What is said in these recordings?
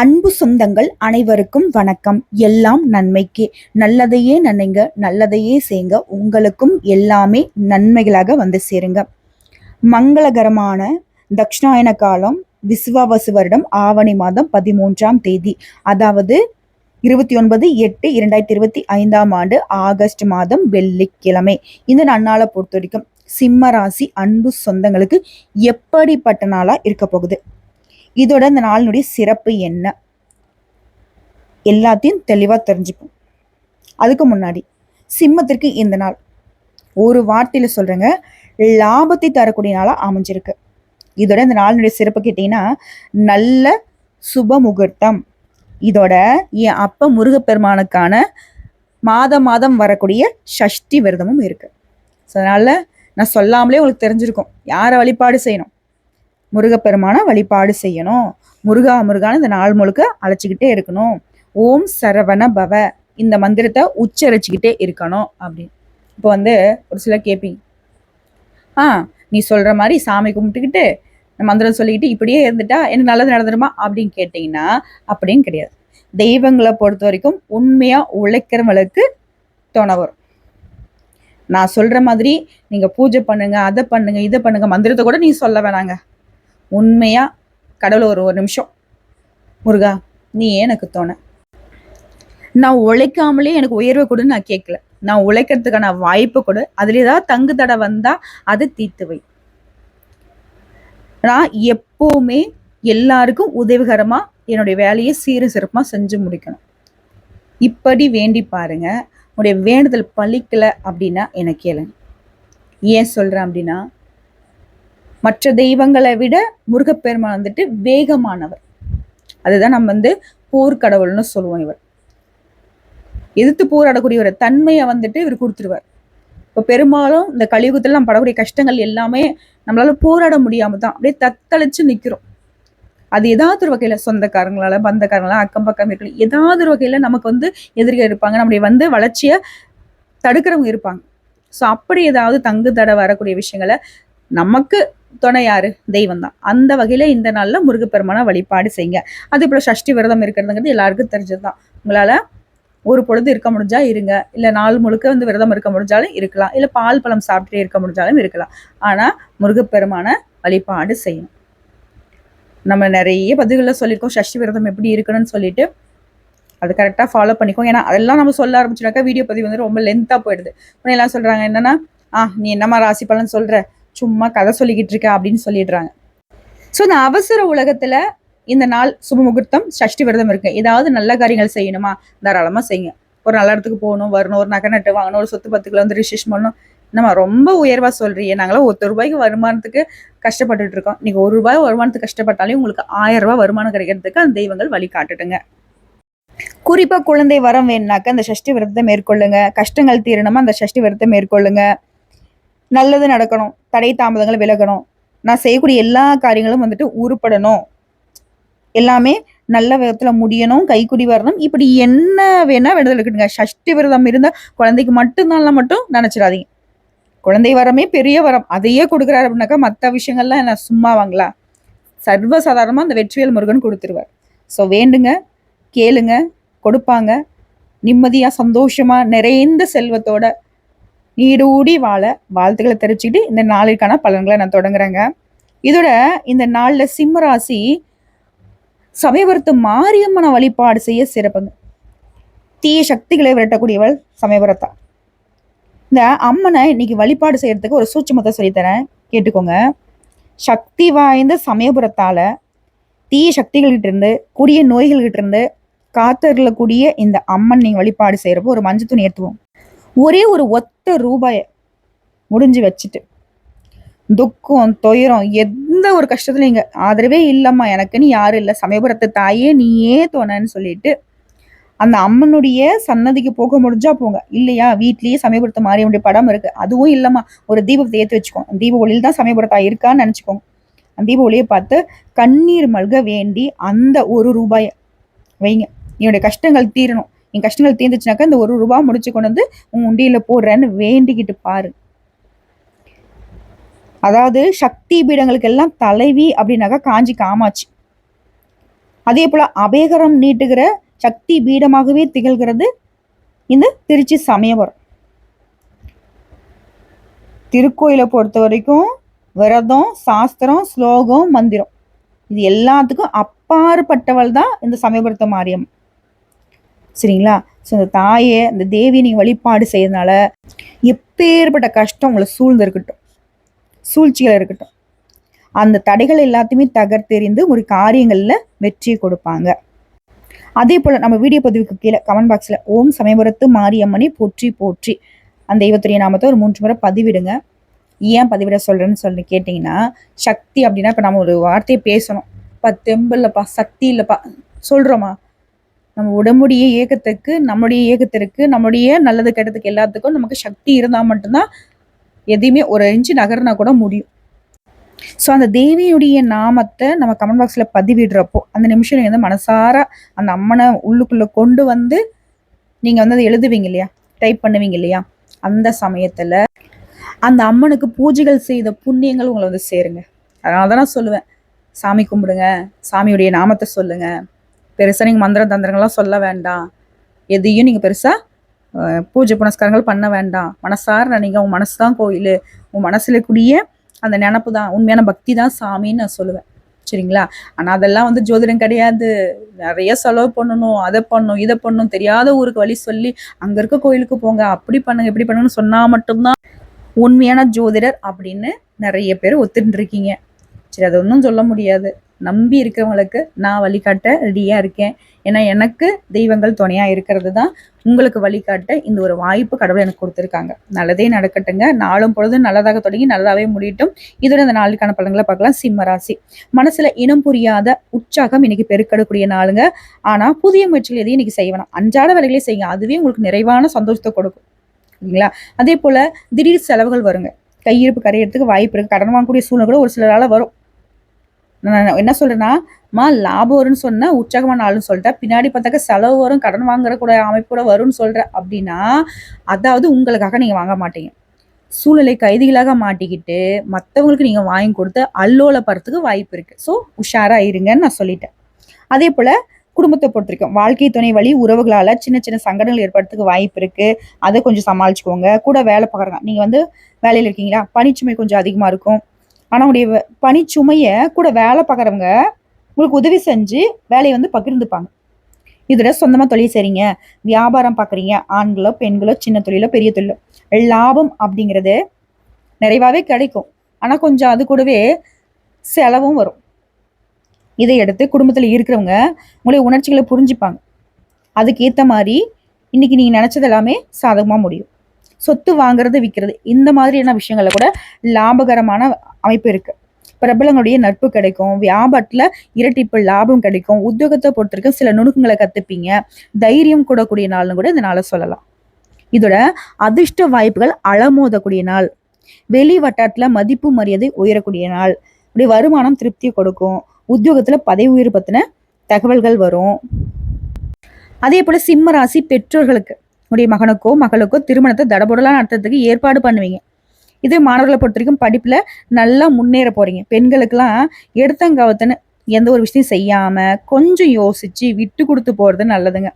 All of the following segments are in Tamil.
அன்பு சொந்தங்கள் அனைவருக்கும் வணக்கம். எல்லாம் நன்மைக்கே. நல்லதையே நினைங்க நல்லதையே செய்ங்க. உங்களுக்கும் எல்லாமே நன்மைகளாக வந்து சேருங்க. மங்களகரமான தக்ஷணாயன காலம் விசுவாவசு வருடம் ஆவணி மாதம் பதிமூன்றாம் தேதி. அதாவது இருபத்தி ஒன்பது எட்டு இரண்டாயிரத்தி இருபத்தி ஐந்தாம் ஆண்டு ஆகஸ்ட் மாதம் வெள்ளிக்கிழமை. இந்த நன்னாளை பொறுத்த வரைக்கும் சிம்ம ராசி அன்பு சொந்தங்களுக்கு எப்படிப்பட்ட நாளாக இருக்க போகுது? இதோட இந்த நாளினுடைய சிறப்பு என்ன? எல்லாத்தையும் தெளிவாக தெரிஞ்சுப்போம். அதுக்கு முன்னாடி சிம்மத்திற்கு இந்த நாள். ஒரு வார்த்தையில் சொல்கிறேங்க லாபத்தை தரக்கூடிய நாளாக அமைஞ்சிருக்கு. இதோட இந்த நாளினுடைய சிறப்பு கேட்டிங்கன்னா நல்ல சுப முகூர்த்தம் இதோட என் அப்ப முருகப்பெருமானுக்கான மாதம் மாதம் வரக்கூடிய சஷ்டி விரதமும் இருக்குது ஸோ அதனால் நான் சொல்லாமலே உங்களுக்கு தெரிஞ்சிருக்கும். யாரை வழிபாடு செய்யணும்? முருகப்பெருமானை வழிபாடு செய்யணும். முருகா முருகான்னு இந்த நாள் முழுக்க அழைச்சிக்கிட்டே இருக்கணும். ஓம் சரவண பவ. இந்த மந்திரத்தை உச்சரிச்சுக்கிட்டே இருக்கணும் அப்படின்னு. இப்போ வந்து ஒரு சிலர் கேட்பீங்க. ஆ நீ சொல்கிற மாதிரி சாமி கும்பிட்டுக்கிட்டு மந்திரம் சொல்லிக்கிட்டு இப்படியே இருந்துட்டா எனக்கு நல்லது நடந்துருமா அப்படின்னு கேட்டிங்கன்னா அப்படின்னு கிடையாது. தெய்வங்களை பொறுத்த வரைக்கும் உண்மையாக உழைக்கிறவங்களுக்கு துணை வரும். நான் சொல்கிற மாதிரி நீங்கள் பூஜை பண்ணுங்கள் அதை பண்ணுங்கள் இதை பண்ணுங்கள் மந்திரத்தை கூட நீ சொல்ல வேணாங்க. உண்மையா? கடவுள் ஒரு ஒரு நிமிஷம். முருகா நீ எனக்கு தோண. நான் உழைக்காமலே எனக்கு உயர்வை கொடு நான் கேட்கல. நான் உழைக்கிறதுக்கான வாய்ப்பு கொடு. அதுல ஏதாவது தங்கு தடை வந்தா அதை தீர்த்து வை. நான் எப்பவுமே எல்லாருக்கும் உதவிகரமா என்னுடைய வேலையை சீர சிறப்பாக செஞ்சு முடிக்கணும். இப்படி வேண்டி பாருங்க உடைய வேண்டுதல் பழிக்கல அப்படின்னா எனக்கு கேளுங்க. ஏன் சொல்கிறேன் அப்படின்னா மற்ற தெய்வங்களை விட முருகப்பெருமான் வந்துட்டு வேகமானவர். அதுதான் நம்ம வந்து போர்க்கடவுள்னு சொல்லுவோம் இவர். எதிர்த்து போராடக்கூடிய ஒரு தன்மையை வந்துட்டு இவர் கொடுத்துருவார். இப்போ பெரும்பாலும் இந்த கலியுகத்தில் நம்ம படக்கூடிய கஷ்டங்கள் எல்லாமே நம்மளால போராட முடியாம தான் அப்படியே தத்தளிச்சு நிற்கிறோம் அது ஏதாவது ஒரு வகையில சொந்தக்காரங்களால பந்தக்காரங்களால அக்கம் பக்கம் இருக்கலாம் ஏதாவது ஒரு வகையில நமக்கு வந்து எதிரிகள் இருப்பாங்க. நம்முடைய வந்து வளர்ச்சியை தடுக்கிறவங்க இருப்பாங்க. ஸோ அப்படி ஏதாவது தங்கு தடை வரக்கூடிய விஷயங்களை நமக்கு துணை யாரு? தெய்வம் தான் அந்த வகையில் இந்த நாளில் முருகப்பெருமானை வழிபாடு செய்யுங்க. அதே போல் சஷ்டி விரதம் இருக்கிறதுங்கிறது எல்லாருக்கும் தெரிஞ்சதுதான். உங்களால் ஒரு பொழுது இருக்க முடிஞ்சா இருங்க. இல்லை நாள் முழுக்க வந்து விரதம் இருக்க முடிஞ்சாலும் இருக்கலாம். இல்லை பால் பழம் சாப்பிட்டே இருக்க முடிஞ்சாலும் இருக்கலாம். ஆனால் முருகப்பெருமான வழிபாடு செய்யணும். நம்ம நிறைய பதிவுகளில் சொல்லியிருக்கோம். சஷ்டி விரதம் எப்படி இருக்கணும்னு சொல்லிட்டு. அது கரெக்டாக ஃபாலோ பண்ணிக்கோ ஏன்னா அதெல்லாம் நம்ம சொல்ல ஆரம்பிச்சினாக்கா வீடியோ பதிவு வந்து ரொம்ப லென்த்தாக போயிடுது. உடனே எல்லாம் சொல்கிறாங்க என்னன்னா ஆ நீ என்னம்மா ராசி பலன் சொல்கிற சும்மா கதை சொல்லிக்கிட்டு இருக்க அப்படின்னு சொல்லிடுறாங்க. ஸோ இந்த அவசர உலகத்துல இந்த நாள் சுபமுகூர்த்தம் சஷ்டி விரதம் இருக்கு. ஏதாவது நல்ல காரியங்கள் செய்யணுமா? தாராளமா செய்யுங்க. ஒரு நல்ல இடத்துக்கு போகணும் வரணும் ஒரு நகை நட்டு வாங்கணும் ஒரு சொத்து பத்துக்களை வந்து ரிஜிஸ்ட்ரேஷன் பண்ணணும். நம்ம ரொம்ப உயர்வா சொல்றீங்க. நாங்களாம் ஒருத்தர் ரூபாய்க்கு வருமானத்துக்கு கஷ்டப்பட்டுட்டு இருக்கோம். நீங்க ஒரு ரூபாய் வருமானத்துக்கு கஷ்டப்பட்டாலே உங்களுக்கு ஆயிரம் ரூபாய் வருமானம் கிடைக்கிறதுக்கு அந்த தெய்வங்கள் வழி காட்டுட்டுங்க குறிப்பா குழந்தை வரம் வேணுனாக்க அந்த சஷ்டி விரதத்தை மேற்கொள்ளுங்க. கஷ்டங்கள் தீரணுமா அந்த சஷ்டி விரதத்தை மேற்கொள்ளுங்க. நல்லது நடக்கணும். தடை தாமதங்கள் விலகணும். நான் செய்யக்கூடிய எல்லா காரியங்களும் வந்துட்டு உருப்படணும். எல்லாமே நல்ல விதத்துல முடியணும் கைக்குடி வரணும். இப்படி என்ன வேணா விடுதல் இருக்குங்க. சஷ்டி விரதம் இருந்தால் குழந்தைக்கு மட்டும்தான் மட்டும் நினைச்சிடாதீங்க. குழந்தை வரமே பெரிய வரம். அதையே கொடுக்குறாரு அப்படின்னாக்கா மற்ற விஷயங்கள்லாம் என்ன சும்மா வாங்களா சர்வசாதாரணமா அந்த வெற்றிவேல் முருகன் கொடுத்துருவார். ஸோ வேண்டுங்க கேளுங்க கொடுப்பாங்க. நிம்மதியாக சந்தோஷமாக நிறைந்த செல்வத்தோட நீடூடி வாழ வாழ்த்துக்களை தெரிவிச்சுக்கிட்டு இந்த நாளிற்கான பலன்களை நான் தொடங்குறேங்க. இதோட இந்த நாளில் சிம்ம ராசி சமயபுரத்து மாரியம்மனை வழிபாடு செய்ய சிறப்புங்க. தீய சக்திகளை விரட்டக்கூடியவள் சமயபுரத்தா. இந்த அம்மனை இன்னைக்கு வழிபாடு செய்யறதுக்கு ஒரு சூட்சமத்தை சொல்லித்தரேன். கேட்டுக்கோங்க. சக்தி வாய்ந்த சமயபுரத்தால தீய சக்திகள்கிட்ட இருந்து கூடிய நோய்கள்கிட்ட இருந்து காத்தருளக்கூடிய இந்த அம்மன் நீங்கள் வழிபாடு செய்கிறப்போ ஒரு மஞ்சள் துணி ஏற்றுவோம் ஒரே ஒரு ஒத்த ரூபாய முடிஞ்சு வச்சுட்டு துக்கம் துயரம் எந்த ஒரு கஷ்டத்துலையும் இங்கே ஆதரவே இல்லம்மா. எனக்குன்னு யாரும் இல்லை. சமயபுரத்து தாயே நீயே தோணன்னு சொல்லிட்டு அந்த அம்மனுடைய சன்னதிக்கு போக முடிஞ்சா போங்க. இல்லையா? வீட்லயே சமயபுரத்து மாரியம்முடைய படம் இருக்கு. அதுவும் இல்லம்மா. ஒரு தீபத்தை ஏற்றி வச்சுக்கோங்க. தீப ஒளியில் தான் சமயபுரத்தா இருக்கான்னு நினைச்சுக்கோங்க. அந்த தீப ஒளியை பார்த்து கண்ணீர் மல்க வேண்டி அந்த ஒரு ரூபாய வைங்க. என்னுடைய கஷ்டங்கள் தீரணும். என் கஷ்டங்கள் தீர்ந்துச்சுனாக்கா இந்த ஒரு ரூபா முடிச்சு கொண்டு வந்து உன் உண்டியில போடுறேன்னு வேண்டிக்கிட்டு பாரு. அதாவது சக்தி பீடங்களுக்கு எல்லாம் தலைவி அப்படின்னாக்கா காஞ்சி காமாட்சி. அதே போல அபேகரம் நீட்டுகிற சக்தி பீடமாகவே திகழ்கிறது இந்த திருச்சி சமயபுரம். திருக்கோயிலை பொறுத்த வரைக்கும் விரதம் சாஸ்திரம் ஸ்லோகம் மந்திரம். இது எல்லாத்துக்கும் அப்பாற்பட்டவள் தான் இந்த சமயபுரத்தை மாரியம் சரிங்களா? ஸோ இந்த தாயை இந்த தேவியை நீங்கள் வழிபாடு செய்யறதுனால எப்பேற்பட்ட கஷ்டம் உங்களை சூழ்ந்து இருக்கட்டும் சூழ்ச்சிகள் இருக்கட்டும். அந்த தடைகள் எல்லாத்தையுமே தகர்த்தெறிந்து ஒரு காரியங்களில் வெற்றியை கொடுப்பாங்க. அதே போல் நம்ம வீடியோ பதிவுக்கு கீழே கமெண்ட் பாக்ஸில் ஓம் சமயபுரத்து மாரியம்மனை போற்றி போற்றி அந்த தெய்வத்துடைய நாமத்தை ஒரு மூன்று முறை பதிவிடுங்க. ஏன் பதிவிட சொல்கிறேன்னு சொல்லி கேட்டிங்கன்னா சக்தி அப்படின்னா இப்போ நம்ம ஒரு வார்த்தையை பேசணும். இப்போ தெம்பு இல்லைப்பா சக்தி இல்லைப்பா சொல்கிறோமா நம்ம உடம்புடைய இயக்கத்துக்கு நம்முடைய இயக்கத்திற்கு நம்முடைய நல்லது கெட்டதுக்கு எல்லாத்துக்கும் நமக்கு சக்தி இருந்தால் மட்டும்தான் எதையுமே ஒரு இன்ச்சு நகர்னா கூட முடியும். ஸோ அந்த தேவியுடைய நாமத்தை நம்ம கமெண்ட் பாக்ஸில் பதிவிடுறப்போ அந்த நிமிஷம் நீங்கள் வந்து மனசார அந்த அம்மனை உள்ளுக்குள்ளே கொண்டு வந்து நீங்கள் வந்து அதை எழுதுவீங்க இல்லையா? டைப் பண்ணுவீங்க இல்லையா? அந்த சமயத்தில் அந்த அம்மனுக்கு பூஜைகள் செய்த புண்ணியங்கள் உங்களை வந்து சேருங்க. அதனால தான் நான் சொல்லுவேன். சாமி கும்பிடுங்க. சாமியுடைய நாமத்தை சொல்லுங்கள் பெருசாக நீங்கள் மந்திர தந்திரங்கள்லாம் சொல்ல வேண்டாம். எதையும் நீங்கள் பெருசாக பூஜை புனஸ்காரங்கள் பண்ண வேண்டாம். மனசார நீங்கள் உன் மனசு தான் கோயில். உன் மனசில் கூடிய அந்த நினப்பு தான் உண்மையான பக்தி தான் சாமின்னு நான் சொல்லுவேன். சரிங்களா? ஆனால் அதெல்லாம் வந்து ஜோதிடம் கிடையாது. நிறைய செலவு பண்ணணும் அதை பண்ணணும் இதை பண்ணணும் தெரியாத ஊருக்கு வழி சொல்லி அங்கே இருக்க கோயிலுக்கு போங்க. அப்படி பண்ணுங்க இப்படி பண்ணுங்கன்னு சொன்னால் மட்டும்தான் உண்மையான ஜோதிடர் அப்படின்னு நிறைய பேர் ஒத்துட்டு இருக்கீங்க. சரி அதை ஒன்றும் சொல்ல முடியாது. நம்பி இருக்கிறவங்களுக்கு நான் வழிகாட்ட ரெடியாக இருக்கேன். ஏன்னா எனக்கு தெய்வங்கள் துணையாக இருக்கிறது தான் உங்களுக்கு வழிகாட்ட இந்த ஒரு வாய்ப்பு கடவுள் எனக்கு கொடுத்துருக்காங்க. நல்லதே நடக்கட்டுங்க. நாளும் பொழுதும் நல்லதாக தொடங்கி நல்லாவே முடியட்டும். இதோட இந்த நாளுக்கான பலன்களை பார்க்கலாம். சிம்ம ராசி. இனம் புரியாத உற்சாகம் இன்னைக்கு பெருக்கெடுக்கூடிய நாளுங்க. ஆனால் புதிய முயற்சிகள் எதையும் இன்னைக்கு செய்யணும் அன்றாட வேலைகளே செய்யுங்க. அதுவே உங்களுக்கு நிறைவான சந்தோஷத்தை கொடுக்கும். இல்லைங்களா? அதே போல் திடீர் செலவுகள் வருங்க. கையிருப்பு கரையிறதுக்கு வாய்ப்பு இருக்குது கடன் வாங்கக்கூடிய சூழ்நிலை கூட ஒரு சிலரால் வரும். நான் என்ன சொல்றேன்னா மா லாபம் வரும்னு சொன்னா உற்சாகமான ஆளுன்னு சொல்லிட்டேன் பின்னாடி பார்த்தாக்க செலவு வரும் கடன் வாங்குறக்கூட கூட அமைப்பு கூட வரும்னு சொல்கிறேன் அப்படின்னா அதாவது உங்களுக்காக நீங்கள் வாங்க மாட்டீங்க. சூழ்நிலை கைதிகளாக மாட்டிக்கிட்டு மற்றவங்களுக்கு நீங்கள் வாங்கி கொடுத்து அல்லோலப்படுறதுக்கு வாய்ப்பு இருக்குது ஸோ உஷாராக இருங்கன்னு நான் சொல்லிட்டேன். அதே போல் குடும்பத்தை பொறுத்திருக்கும். வாழ்க்கை துணை வழி உறவுகளால் சின்ன சின்ன சங்கடங்கள் ஏற்படுறதுக்கு வாய்ப்பு இருக்குது அதை கொஞ்சம் சமாளிச்சுக்கோங்க. கூட வேலை பார்க்குறாங்க நீங்கள் வந்து வேலையில் இருக்கீங்களா? பணிச்சுமை கொஞ்சம் அதிகமாக இருக்கும். ஆனால் உடைய சுமையை கூட வேலை பார்க்குறவங்க உங்களுக்கு உதவி செஞ்சு வேலையை வந்து பகிர்ந்துப்பாங்க. இதில் சொந்தமாக தொழில் செய்றீங்க வியாபாரம் பார்க்குறீங்க ஆண்களோ பெண்களோ சின்ன தொழிலோ பெரிய தொழிலோ லாபம் அப்படிங்கிறது நிறைவாகவே கிடைக்கும். ஆனால் கொஞ்சம் அது கூடவே செலவும் வரும். இதை எடுத்து குடும்பத்தில் இருக்கிறவங்க உங்களுடைய உணர்ச்சிகளை புரிஞ்சுப்பாங்க. அதுக்கேற்ற மாதிரி இன்னைக்கு நீங்கள் நினச்சது எல்லாமே சாதகமாக முடியும். சொத்து வாங்குறது விற்கிறது இந்த மாதிரியான விஷயங்கள கூட லாபகரமான அமைப்பு இருக்குது பிரபலங்களுடைய நட்பு கிடைக்கும் வியாபாரத்தில் இரட்டிப்பு லாபம் கிடைக்கும் உத்தியோகத்தை பொறுத்த வரைக்கும் சில நுணுக்கங்களை கற்றுப்பீங்க தைரியம் கூடக்கூடிய நாள்னு கூட இந்த நாளை சொல்லலாம். இதோட அதிர்ஷ்ட வாய்ப்புகள் அளமோதக்கூடிய நாள். வெளி வட்டாரத்தில் மதிப்பு மரியாதை உயரக்கூடிய நாள். இப்படி வருமானம் திருப்தியை கொடுக்கும். உத்தியோகத்தில் பதவி உயர்வு பற்றின தகவல்கள் வரும். அதே போல் சிம்ம ராசி பெற்றோர்களுக்கு. உடைய மகனுக்கோ மகளுக்கோ திருமணத்தை தடபுடலாக நடத்துறதுக்கு ஏற்பாடு பண்ணுவீங்க. இது மாணவர்களை பொறுத்த வரைக்கும் படிப்பில் நல்லா முன்னேற போறீங்க. பெண்களுக்கெல்லாம் எடுத்தங்கவத்துன்னு எந்த ஒரு விஷயம் செய்யாம கொஞ்சம் யோசிச்சு விட்டு கொடுத்து போறது நல்லதுங்க.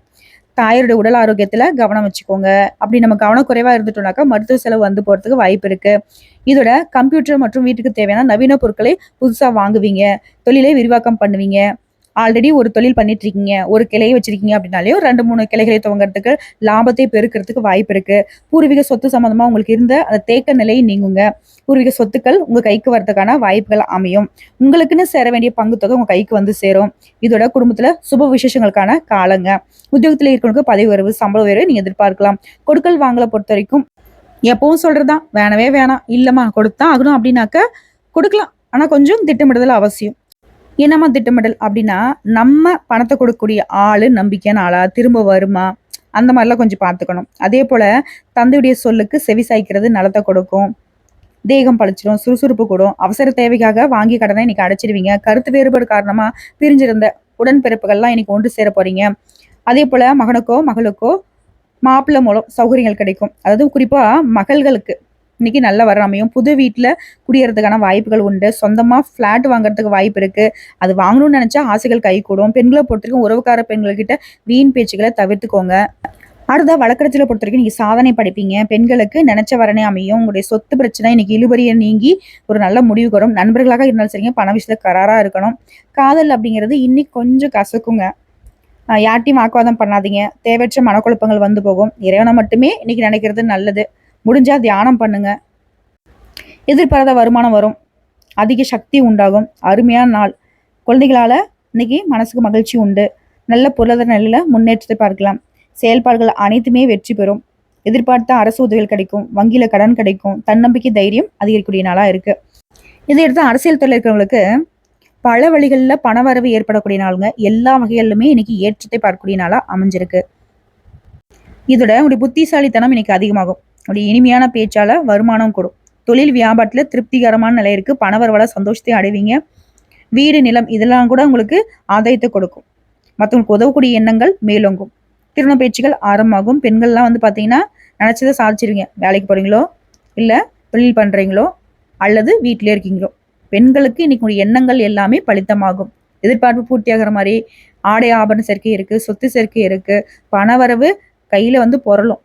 தாயருடைய உடல் ஆரோக்கியத்தில் கவனம் வச்சுக்கோங்க. அப்படி நம்ம கவனக்குறைவா இருந்துட்டோம்னாக்கா மருத்துவ செலவு வந்து போகிறதுக்கு வாய்ப்பு இருக்குது இதோட கம்ப்யூட்டர் மற்றும் வீட்டுக்கு தேவையான நவீன பொருட்களை புதுசாக வாங்குவீங்க. தொழிலை விரிவாக்கம் பண்ணுவீங்க. ஆல்ரெடி ஒரு தொழில் பண்ணிட்டு இருக்கீங்க ஒரு கிளையை வச்சிருக்கீங்க அப்படின்னாலே ஒரு ரெண்டு மூணு கிளைகளை துவங்கிறதுக்கு லாபத்தை பெருக்கிறதுக்கு வாய்ப்பு இருக்கு. பூர்வீக சொத்து சம்பந்தமா உங்களுக்கு இருந்த அந்த தேக்க நிலையை நீங்குங்க. பூர்வீக சொத்துக்கள் உங்க கைக்கு வரதுக்கான வாய்ப்புகள் அமையும். உங்களுக்குன்னு சேர வேண்டிய பங்கு தொகை உங்க கைக்கு வந்து சேரும். இதோட குடும்பத்துல சுப விசேஷங்களுக்கான காலங்க. உத்தியோகத்துல இருக்கிறவங்களுக்கு பதவி உயர்வு சம்பள உயர்வு நீங்க எதிர்பார்க்கலாம். கொடுக்கல் வாங்கலை பொறுத்த வரைக்கும் எப்பவும் சொல்றதுதான். வேணவே வேணாம். இல்லம்மா கொடுத்தா ஆகணும் அப்படின்னாக்க கொடுக்கலாம். ஆனா கொஞ்சம் திட்டமிடுதல் அவசியம். என்னம்மா திட்டமிடல்? அப்படின்னா நம்ம பணத்தை கொடுக்கக்கூடிய ஆள் நம்பிக்கையான ஆளா திரும்ப வருமா? அந்த மாதிரிலாம் கொஞ்சம் பார்த்துக்கணும். அதே போல தந்தையுடைய சொல்லுக்கு செவி சாய்க்கிறது நலத்தை கொடுக்கும். தேகம் பழிச்சிடும் சுறுசுறுப்பு கூடும். அவசர தேவைக்காக வாங்கி கடனை இன்னைக்கு அடைச்சிடுவீங்க. கருத்து வேறுபாடு காரணமா பிரிஞ்சிருந்த உடன்பிறப்புகள்லாம் இன்னைக்கு ஒன்று சேர போறீங்க. அதே போல மகனுக்கோ மகளுக்கோ மாப்பிள்ளை மூலம் சௌகரியங்கள் கிடைக்கும். அதாவது குறிப்பா மகள்களுக்கு இன்னைக்கு நல்ல வர அமையும். புது வீட்டில் குடியறதுக்கான வாய்ப்புகள் உண்டு. சொந்தமாக ஃப்ளாட் வாங்குறதுக்கு வாய்ப்பு இருக்குது அது வாங்கணும்னு நினச்சா ஆசைகள் கை கூடும். பெண்களை பொறுத்தவரைக்கும் உறவுக்கார பெண்கள்கிட்ட வீண் பேச்சுகளை தவிர்த்துக்கோங்க. அடுத்த வழக்கறிஞர்களை பொறுத்த வரைக்கும் நீங்கள் சாதனை படிப்பீங்க. பெண்களுக்கு நினைச்ச வரனே அமையும். உங்களுடைய சொத்து பிரச்சனை இன்னைக்கு இழுபறியை நீங்கி ஒரு நல்ல முடிவு வரும். நண்பர்களாக இருந்தாலும் சரிங்க பண விஷயத்தில் கராராக இருக்கணும். காதல் அப்படிங்கிறது இன்னைக்கு கொஞ்சம் கசக்குங்க. யார்ட்டையும் வாக்குவாதம் பண்ணாதீங்க. தேவையற்ற மனக்குழப்பங்கள் வந்து போகும். இறைவனை மட்டுமே இன்னைக்கு நினைக்கிறது நல்லது. முடிஞ்சால் தியானம் பண்ணுங்க. எதிர்பாராத வருமானம் வரும். அதிக சக்தி உண்டாகும். அருமையான நாள். குழந்தைகளால் இன்னைக்கு மனசுக்கு மகிழ்ச்சி உண்டு. நல்ல பொருளாதார நிலையில் முன்னேற்றத்தை பார்க்கலாம். செயல்பாடுகள் அனைத்துமே வெற்றி பெறும். எதிர்பார்த்த அரசு உதவிகள் கிடைக்கும். வங்கியில் கடன் கிடைக்கும். தன்னம்பிக்கை தைரியம் அதிகரிக்கக்கூடிய நாளாக இருக்குது இதை எடுத்து அரசியல் துறையில் இருக்கிறவங்களுக்கு பல வழிகளில் பண வரவு ஏற்படக்கூடிய நாளுங்க. எல்லா வகைகளிலுமே இன்னைக்கு ஏற்றத்தை பார்க்கக்கூடிய நாளாக அமைஞ்சிருக்கு. இதோட உடைய புத்திசாலித்தனம் இன்னைக்கு அதிகமாகும். உடைய இனிமையான பேச்சால வருமானம் கூடும். தொழில் வியாபாரத்தில் திருப்திகரமான நிலை இருக்குது பண சந்தோஷத்தை அடைவீங்க. வீடு நிலம் இதெல்லாம் கூட உங்களுக்கு ஆதாயத்தை கொடுக்கும். மற்றவங்களுக்கு உதவக்கூடிய எண்ணங்கள் மேலோங்கும். திருமண பேச்சுகள் ஆரம்பமாகும். பெண்கள்லாம் வந்து பார்த்தீங்கன்னா நினச்சதை சாதிச்சிருவீங்க. வேலைக்கு போகிறீங்களோ இல்லை தொழில் பண்ணுறீங்களோ அல்லது வீட்டிலே இருக்கீங்களோ பெண்களுக்கு இன்னைக்கு எண்ணங்கள் எல்லாமே பலித்தமாகும். எதிர்பார்ப்பு பூர்த்தியாகிற மாதிரி ஆடை ஆபரண சேர்க்கை இருக்குது சொத்து சேர்க்கை இருக்குது பணவரவு கையில் வந்து பொருளும்.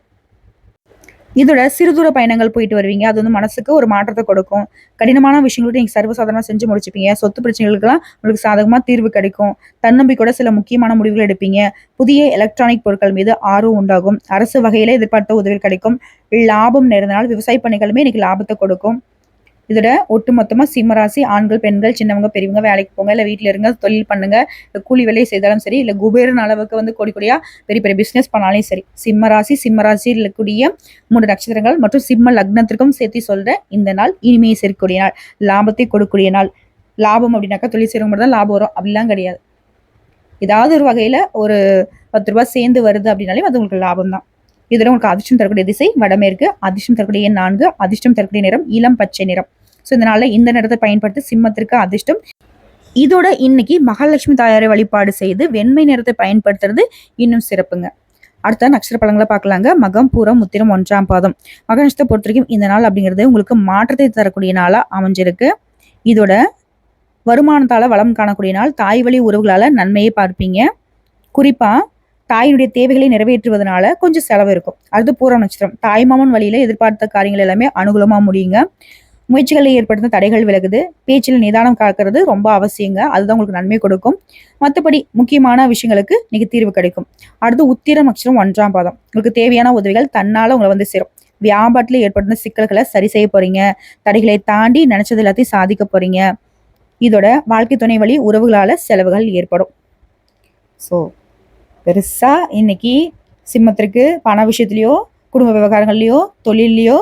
இதோட சிறுதூர பயணங்கள் போயிட்டு வருவீங்க. அது வந்து மனசுக்கு ஒரு மாற்றத்தை கொடுக்கும். கடினமான விஷயங்கள்ட்ட நீங்கள் சர்வசாதாரணமாக செஞ்சு முடிச்சுப்பீங்க. சொத்து பிரச்சனைகளுக்கெல்லாம் உங்களுக்கு சாதகமாக தீர்வு கிடைக்கும். தன்னம்பிக்கையோட சில முக்கியமான முடிவுகள் எடுப்பீங்க. புதிய எலக்ட்ரானிக் பொருட்கள் மீது ஆர்வம் உண்டாகும். அரசு வகையில் எதிர்பார்த்த உதவிகள் கிடைக்கும். லாபம் நேர்ந்தனால் விவசாய பணிகளுமே இன்னைக்கு லாபத்தை கொடுக்கும். இதோட ஒட்டுமொத்தமாக சிம்மராசி ஆண்கள் பெண்கள் சின்னவங்க பெரியவங்க வேலைக்கு போங்க. இல்லை வீட்டில் இருங்க தொழில் பண்ணுங்க. கூலி வேலையை செய்தாலும் சரி இல்லை குபேரன் அளவுக்கு வந்து கொடி கொடியாக பெரிய பெரிய பிஸ்னஸ் பண்ணாலும் சரி. சிம்மராசி சிம்மராசி இருக்கக்கூடிய மூணு நட்சத்திரங்கள் மற்றும் சிம்ம லக்னத்திற்கும் சேர்த்து சொல்ற இந்த நாள் இனிமையை சேர்க்கக்கூடிய நாள். லாபத்தை கொடுக்கக்கூடிய நாள். லாபம் அப்படின்னாக்கா தொழில் செய்கிறவங்க தான் லாபம் வரும். அப்படிலாம் கிடையாது. ஏதாவது ஒரு வகையில் ஒரு பத்து ரூபாய் சேர்ந்து வருது அப்படின்னாலே அது உங்களுக்கு லாபம் தான். இதில் உங்களுக்கு அதிர்ஷ்டம் தரக்கூடிய திசை வடமேற்கு அதிர்ஷ்டம் தரக்கூடிய நான்கு அதிர்ஷ்டம் தரக்கூடிய நிறம் இளம் பச்சை நிறம். ஸோ இதனால இந்த நிறத்தை பயன்படுத்தி சிம்மத்திற்கு அதிர்ஷ்டம். இதோட இன்னைக்கு மகாலட்சுமி தாயாரை வழிபாடு செய்து வெண்மை நிறத்தை பயன்படுத்துறது இன்னும் சிறப்புங்க. அடுத்த நட்சத்திர பழங்களை பார்க்கலாங்க. மகம் பூரம் முத்திரம் ஒன்றாம் பாதம். மக நட்சத்திரத்தை பொறுத்த வரைக்கும் இந்த நாள் அப்படிங்கிறது உங்களுக்கு மாற்றத்தை தரக்கூடிய நாளா அமைஞ்சிருக்கு. இதோட வருமானத்தால் வளம் காணக்கூடிய நாள். தாய் வழி உறவுகளால் நன்மையை பார்ப்பீங்க. குறிப்பா தாயினுடைய தேவைகளை நிறைவேற்றுவதனால கொஞ்சம் செலவு இருக்கும். அடுத்து பூரம் நட்சத்திரம். தாய்மாமன் வழியில எதிர்பார்த்த காரியங்கள் எல்லாமே அனுகூலமாக முடியுங்க. முயற்சிகளில் ஏற்படுத்தும் தடைகள் விலகுது. பேச்சில் நிதானம் காக்கிறது ரொம்ப அவசியங்க. அதுதான் உங்களுக்கு நன்மை கொடுக்கும். மற்றபடி முக்கியமான விஷயங்களுக்கு நீங்க தீர்வு கிடைக்கும். அடுத்து உத்திரம் அக்ஷரம் ஒன்றாம் பாதம். உங்களுக்கு தேவையான உதவிகள் தன்னால உங்களை வந்து சேரும். வியாபாரத்தில் ஏற்படுத்த சிக்கல்களை சரி செய்ய போறீங்க. தடைகளை தாண்டி நினைச்சது எல்லாத்தையும் சாதிக்க போறீங்க. இதோட வாழ்க்கை துணை வழி உறவுகளால செலவுகள் ஏற்படும். ஸோ பெருசா இன்னைக்கு சிம்மத்திற்கு பண விஷயத்துலையோ குடும்ப விவகாரங்கள்லயோ தொழிலையோ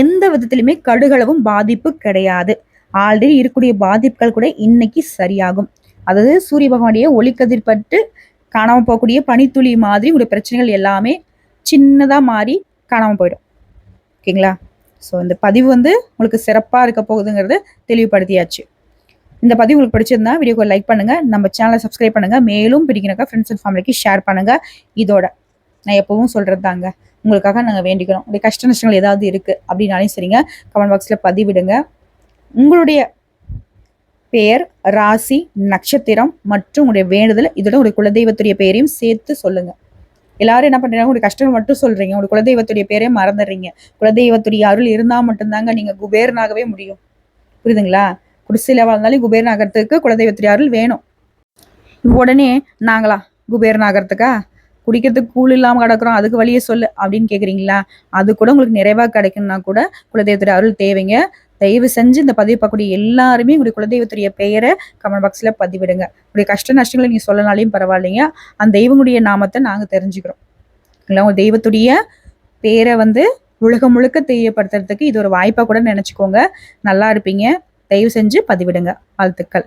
எந்த விதத்திலுமே கடுகளவும் பாதிப்பு கிடையாது. ஆல்ரெடி இருக்கக்கூடிய பாதிப்புகள் கூட இன்னைக்கு சரியாகும். அதாவது சூரிய பகவானுடைய ஒளிக்கதிர்பட்டு காணாமல் போகக்கூடிய பனித்துளி மாதிரி உங்களுடைய பிரச்சனைகள் எல்லாமே சின்னதாக மாறி காணாமல் போயிடும். ஓகேங்களா? ஸோ இந்த பதிவு வந்து உங்களுக்கு சிறப்பாக இருக்க போகுதுங்கிறத தெளிவுபடுத்தியாச்சு. இந்த பதிவு உங்களுக்கு பிடிச்சிருந்தா வீடியோக்கு லைக் பண்ணுங்கள் நம்ம சேனலை சப்ஸ்கிரைப் பண்ணுங்கள் மேலும் பிடிக்கிறக்கா ஃப்ரெண்ட்ஸ் அண்ட் ஃபேமிலிக்கு ஷேர் பண்ணுங்கள் இதோட நான் எப்பவும் சொல்கிறது தாங்க உங்களுக்காக நாங்கள் வேண்டிக்கிறோம். உங்களுடைய கஷ்ட நஷ்டங்கள் ஏதாவது இருக்குது அப்படின்னாலும் சரிங்க. கமெண்ட் பாக்ஸில் பதிவிடுங்க. உங்களுடைய பெயர் ராசி நட்சத்திரம் மற்றும் உங்களுடைய வேண்டுதல் இதோட உங்களுடைய குலதெய்வத்துடைய பெயரையும் சேர்த்து சொல்லுங்கள் எல்லாரும் என்ன பண்ணுறீங்க உங்களுடைய கஷ்டம் மட்டும் சொல்கிறீங்க உங்களுடைய குலதெய்வத்துடைய பேரையும் மறந்துடுறீங்க. குலதெய்வத்துடைய அருள் இருந்தால் மட்டும்தாங்க நீங்கள் குபேரனாகவே முடியும். புரியுதுங்களா? குடிசையில் வாழ்ந்தாலும் குபேரன் ஆகிறதுக்கு குலதெய்வத்துடைய அருள் வேணும். உடனே நாங்களா குபேரன் ஆகிறதுக்கா குடிக்கிறதுக்கு கூழ் இல்லாமல் கிடக்குறோம் அதுக்கு வழியே சொல்லு அப்படின்னு கேட்குறீங்களா அது கூட உங்களுக்கு நிறைவாக கிடைக்கும்னா கூட குலதெய்வத்துடைய அருள் தேவைங்க. தயவு செஞ்சு இந்த பதிவு பார்க்கக்கூடிய எல்லாருமே உங்களுடைய குலதெய்வத்துடைய பெயரை கமெண்ட் பாக்ஸில் பதிவிடுங்க. உங்களுடைய கஷ்ட நஷ்டங்களை நீங்கள் சொல்லனாலையும் பரவாயில்லைங்க. அந்த தெய்வங்களுடைய நாமத்தை நாங்கள் தெரிஞ்சுக்கிறோம். இல்லை உங்கள் தெய்வத்துடைய பேரை வந்து உலகம் முழுக்க தெரியப்படுத்துறதுக்கு இது ஒரு வாய்ப்பாக கூட நினச்சிக்கோங்க. நல்லா இருப்பீங்க. தயவு செஞ்சு பதிவிடுங்க. வாழ்த்துக்கள்.